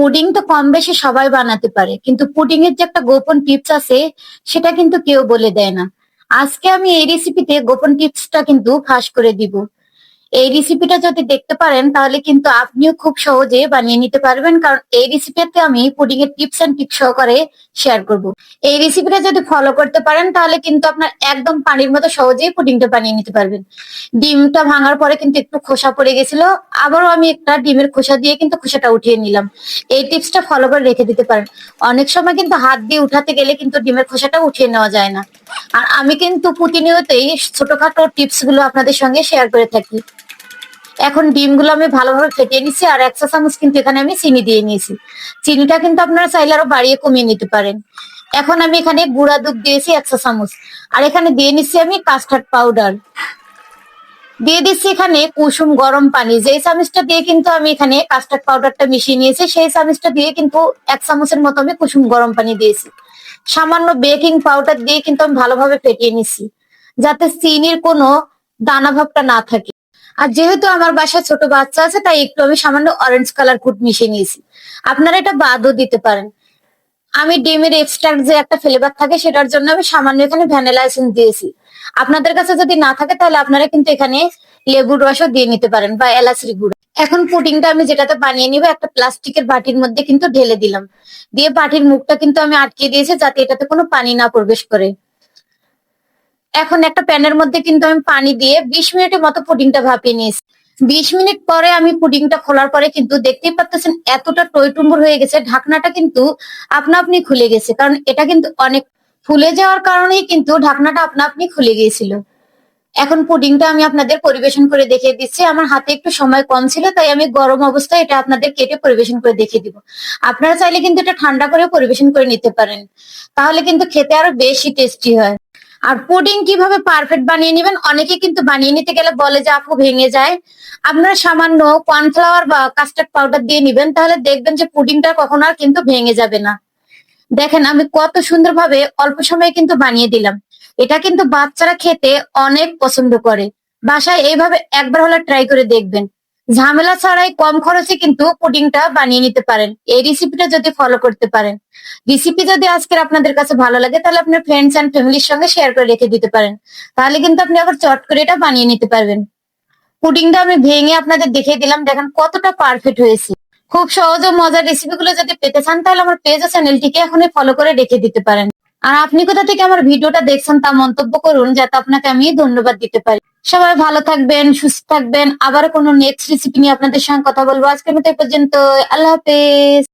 Pudding তো কম বেশি সবাই বানাতে পারে, কিন্তু পুডিং এর যে একটা গোপন টিপস আছে, সেটা কিন্তু কেউ বলে দেয় না। আজকে আমি এই রেসিপিতে গোপন টিপসটা কিন্তু ফাঁস করে দিব। এই রেসিপিটা যদি দেখতে পারেন, তাহলে কিন্তু আপনিও খুব সহজে বানিয়ে নিতে পারবেন। কারণ এই রেসিপিতে আমি পুডিং এর টিপস এন্ড টিপস সহকারে শেয়ার করব। এই রেসিপিটা যদি ফলো করতে পারেন, তাহলে কিন্তু আপনার একদম পানির মতো সহজেই পুডিংটা বানিয়ে নিতে পারবেন। ডিমটা ভাঙার পরে কিন্তু একটু খোসা পড়ে গেছিল। আবারও আমি একটা ডিমের খোসা দিয়ে কিন্তু খোসাটা উঠিয়ে নিলাম। এই টিপসটা ফলো করে রেখে দিতে পারেন। অনেক সময় কিন্তু হাত দিয়ে উঠাতে গেলে কিন্তু ডিমের খোসাটা উঠিয়ে নেওয়া যায় না। আর আমি কিন্তু প্রতিনিয়তই ছোটখাটো টিপসগুলো আপনাদের সঙ্গে শেয়ার করে থাকি। এখন ডিমগুলো আমি ভালোভাবে ফেটিয়ে নিচ্ছি আর একশো চামচ কিন্তু এখানে আমি চিনি দিয়ে নিয়েছি। চিনিটা কিন্তু আপনারা চাইলে আরও বাড়িয়ে কমিয়ে নিতে পারেন। এখন আমি এখানে গুঁড়া দুধ দিয়েছি একশো চামচ। আর এখানে দিয়ে নিচ্ছি আমি কাস্টার্ড পাউডার। দিয়ে দিচ্ছি এখানে কুসুম গরম পানি। যেই চামচটা দিয়ে কিন্তু আমি এখানে কাস্টার্ড পাউডারটা মিশিয়ে নিয়েছি, সেই চামচটা দিয়ে কিন্তু এক চামচের মতো আমি কুসুম গরম পানি দিয়েছি। সামান্য বেকিং পাউডার দিয়ে কিন্তু আমি ভালোভাবে ফেটিয়ে নিচ্ছি যাতে চিনির কোনো দানা ভাবটা না থাকে। আর যেহেতু আমার বাসায় ছোট বাচ্চা আছে, তাই একটু আমি সামান্য অরেঞ্জ কালার কুট মিশিয়ে নিয়েছি। আপনারা এটা বাদও দিতে পারেন। আমি ডিমের এক্সট্রাক্ট যে একটা ফ্লেভার থাকে, সেটার জন্য আমি সামান্য এখানে ভ্যানিলা এসেন্স দিয়েছি। আপনাদের কাছে যদি না থাকে, তাহলে আপনারা কিন্তু এখানে লেবুর রসও দিয়ে নিতে পারেন বা এলাচি গুঁড়ো। এখন পুডিংটা আমি যেটাতে বানিয়ে নিব, একটা প্লাস্টিকের বাটির মধ্যে কিন্তু ঢেলে দিলাম। দিয়ে বাটির মুখটা কিন্তু আমি আটকে দিয়েছি যাতে এটাতে কোনো পানি না প্রবেশ করে। এখন একটা প্যানের মধ্যে কিন্তু আমি পানি দিয়ে বিশ মিনিটের মতো পুডিংটা ভাপিয়ে নিয়েছি। বিশ মিনিট পরে আমি পুডিংটা খোলার পরে কিন্তু দেখতেই পাচ্ছেন এতটা টইটুম্বুর হয়ে গেছে, ঢাকনাটা কিন্তু আপনা আপনি খুলে গেছে। কারণ এটা কিন্তু অনেক ফুলে যাওয়ার কারণেই কিন্তু ঢাকনাটা আপনা আপনি খুলে গিয়েছিল। এখন পুডিংটা আমি আপনাদের পরিবেশন করে দেখিয়ে দিচ্ছি। আমার হাতে একটু সময় কম ছিল, তাই আমি গরম অবস্থায় এটা আপনাদের কেটে পরিবেশন করে দেখিয়ে দিব। আপনারা চাইলে কিন্তু এটা ঠান্ডা করে পরিবেশন করে নিতে পারেন। তাহলে কিন্তু খেতে আরও বেশি টেস্টি হয়। আর পুডিং কীভাবে পারফেক্ট বানিয়ে নেবেন, অনেকে কিন্তু বানিয়ে নিতে গেলে বলে যে, আপু, ভেঙে যায়। আপনারা সামান্য কর্নফ্লাওয়ার বা কাস্টার্ড পাউডার দিয়ে নিবেন, তাহলে দেখবেন যে পুডিংটা কখনো আর কিন্তু ভেঙে যাবে না। দেখেন, আমি কত সুন্দরভাবে অল্প সময়ে কিন্তু বানিয়ে দিলাম। এটা কিন্তু বাচ্চারা খেতে অনেক পছন্দ করে। বাসায় এইভাবে একবার হলে ট্রাই করে দেখবেন। ঝামেলা ছাড়াই কম খরচে কিন্তু পুডিংটা বানিয়ে নিতে পারেন। এই রেসিপিটা যদি ফলো করতে পারেন। রেসিপি যদি আজকের আপনাদের কাছে ভালো লাগে, তাহলে আপনার ফ্রেন্ডস এন্ড ফ্যামিলির সঙ্গে শেয়ার করে রেখে দিতে পারেন। তাহলে কিন্তু আপনি আবার চট করে এটা বানিয়ে নিতে পারবেন। পুডিংটা আমি ভেঙে আপনাদের দেখিয়ে দিলাম। দেখেন কতটা পারফেক্ট হয়েছে। খুব সহজ ও মজার রেসিপিগুলো যদি পেতে চান, তাহলে আমার পেজ ও চ্যানেলটিকে এখনই ফলো করে রেখে দিতে পারেন। আর আপনি কোথা থেকে আমার ভিডিওটা দেখছেন তা মন্তব্য করুন, যাতে আপনাকে আমি ধন্যবাদ দিতে পারি। সবাই ভালো থাকবেন, সুস্থ থাকবেন। আবার কোনো নেক্সট রেসিপি নিয়ে আপনাদের সঙ্গে কথা বলব। আজকের মতো পর্যন্ত আল্লাহ হাফেজ।